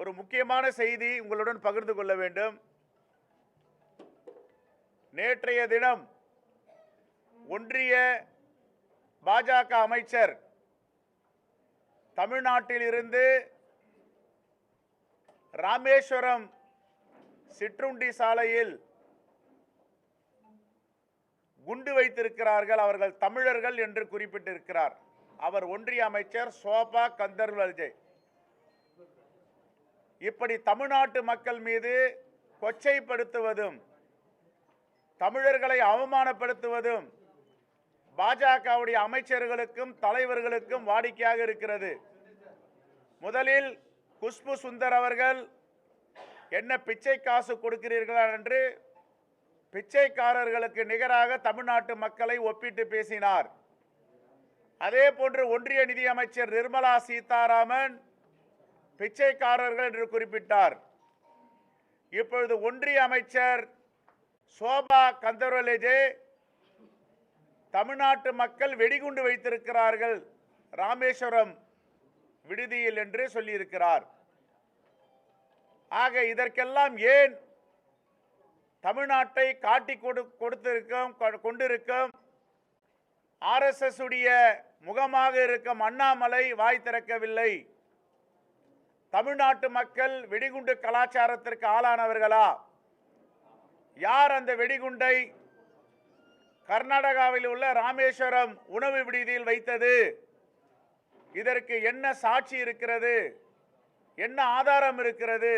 ஒரு முக்கியமான செய்தி உங்களுடன் பகிர்ந்து கொள்ள வேண்டும். நேற்றைய தினம் ஒன்றிய பாஜக அமைச்சர் தமிழ்நாட்டில் இருந்து ராமேஸ்வரம் சிற்றுண்டி சாலையில் குண்டு வைத்திருக்கிறார்கள். அவர்கள் தமிழர்கள் என்று குறிப்பிட்டிருக்கிறார். அவர் ஒன்றிய அமைச்சர் சோபா கந்தர்வல்ஜே. இப்படி தமிழ்நாட்டு மக்கள் மீது கொச்சைப்படுத்துவதும் தமிழர்களை அவமானப்படுத்துவதும் பாஜகவுடைய அமைச்சர்களுக்கும் தலைவர்களுக்கும் வாடிக்கையாக இருக்கிறது. முதலில் குஷ்பு சுந்தர் அவர்கள் என்ன பிச்சை காசு கொடுக்கிறீர்களா? என்று பிச்சைக்காரர்களுக்கு நிகராக தமிழ்நாட்டு மக்களை ஒப்பிட்டு பேசினார். அதே போன்று ஒன்றிய நிதியமைச்சர் நிர்மலா சீதாராமன் பிச்சைக்காரர்கள் என்று குறிப்பிட்டார். இப்பொழுது ஒன்றிய அமைச்சர் சோபா கந்தர்வலேஜே தமிழ்நாட்டு மக்கள் வெடிகுண்டு வைத்திருக்கிறார்கள். ராமேஸ்வரம் விடுதியில் என்று சொல்லியிருக்கிறார். ஆக இதற்கெல்லாம் ஏன் தமிழ்நாட்டை காட்டி கொடு கொடுத்திருக்கும் கொண்டிருக்கும்? ஆர்எஸ்எஸ் உடைய முகமாக இருக்கும் அண்ணாமலை வாய் திறக்கவில்லை. தமிழ்நாட்டு மக்கள் வெடிகுண்டு கலாச்சாரத்திற்கு ஆளானவர்களா? யார் அந்த வெடிகுண்டை கர்நாடகாவில் உள்ள ராமேஸ்வரம் உணவு விடுதியில் வைத்தது? இதற்கு என்ன சாட்சி இருக்கிறது? என்ன ஆதாரம் இருக்கிறது?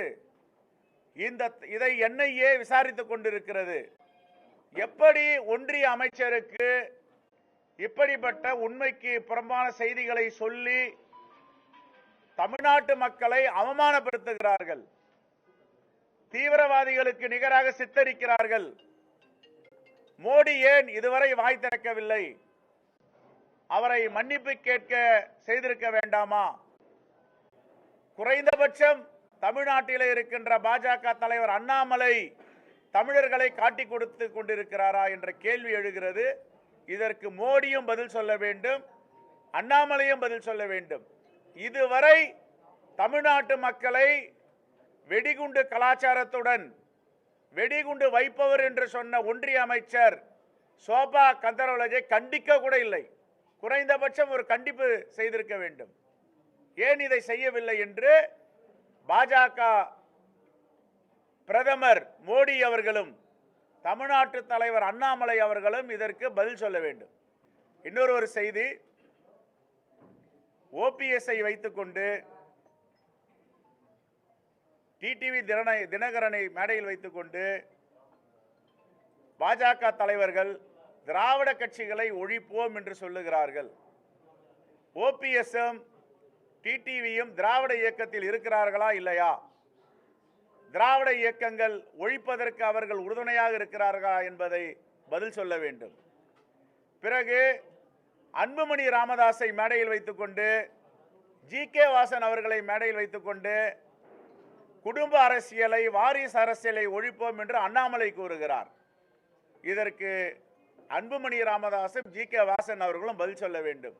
இந்த இதை என்ஐஏ விசாரித்துக் கொண்டிருக்கிறது. எப்படி ஒன்றிய அமைச்சருக்கு இப்படிப்பட்ட உண்மைக்கு புறம்பான செய்திகளை சொல்லி தமிழ்நாட்டு மக்களை அவமானப்படுத்துகிறார்கள். தீவிரவாதிகளுக்கு நிகராக சித்தரிக்கிறார்கள். மோடி ஏன் இதுவரை வாய் திறக்கவில்லை? அவரை மன்னிப்பு கேட்க செய்திருக்க வேண்டாமா? குறைந்தபட்சம் தமிழ்நாட்டிலே இருக்கின்ற பாஜக தலைவர் அண்ணாமலை தமிழர்களை காட்டி கொடுத்து கொண்டிருக்கிறாரா என்ற கேள்வி எழுகிறது. இதற்கு மோடியும் பதில் சொல்ல வேண்டும் அண்ணாமலையும் பதில் சொல்ல வேண்டும். இதுவரை தமிழ்நாட்டு மக்களை வெடிகுண்டு கலாச்சாரத்துடன் வெடிகுண்டு வைப்பவர் என்று சொன்ன ஒன்றிய அமைச்சர் சோபா கந்தரவலஜை கண்டிக்க கூட இல்லை. குறைந்தபட்சம் ஒரு கண்டிப்பு செய்திருக்க வேண்டும். ஏன் இதை செய்யவில்லை என்று பாஜக பிரதமர் மோடி அவர்களும் தமிழ்நாட்டு தலைவர் அண்ணாமலை அவர்களும் இதற்கு பதில் சொல்ல வேண்டும். இன்னொரு ஒரு செய்தி ஓபிஎஸ்ஐ வைத்துக்கொண்டு டிடிவி தினனை தினகரனை மேடையில் வைத்துக்கொண்டு பாஜக தலைவர்கள் திராவிட கட்சிகளை ஒழிப்போம் என்று சொல்லுகிறார்கள். ஓபிஎஸ்எம் டிடிவியும் திராவிட இயக்கத்தில் இருக்கிறார்களா இல்லையா? திராவிட இயக்கங்கள் ஒழிப்பதற்கு அவர்கள் உறுதுணையாக இருக்கிறார்களா என்பதை பதில் சொல்ல வேண்டும். பிறகு அன்புமணி ராமதாஸை மேடையில் வைத்துக்கொண்டு ஜி கே வாசன் அவர்களை மேடையில் வைத்துக்கொண்டு குடும்ப அரசியலை வாரிசு அரசியலை ஒழிப்போம் என்று அண்ணாமலை கூறுகிறார். இதற்கு அன்புமணி ராமதாசும் ஜி கே வாசன் அவர்களும் பதில் சொல்ல வேண்டும்.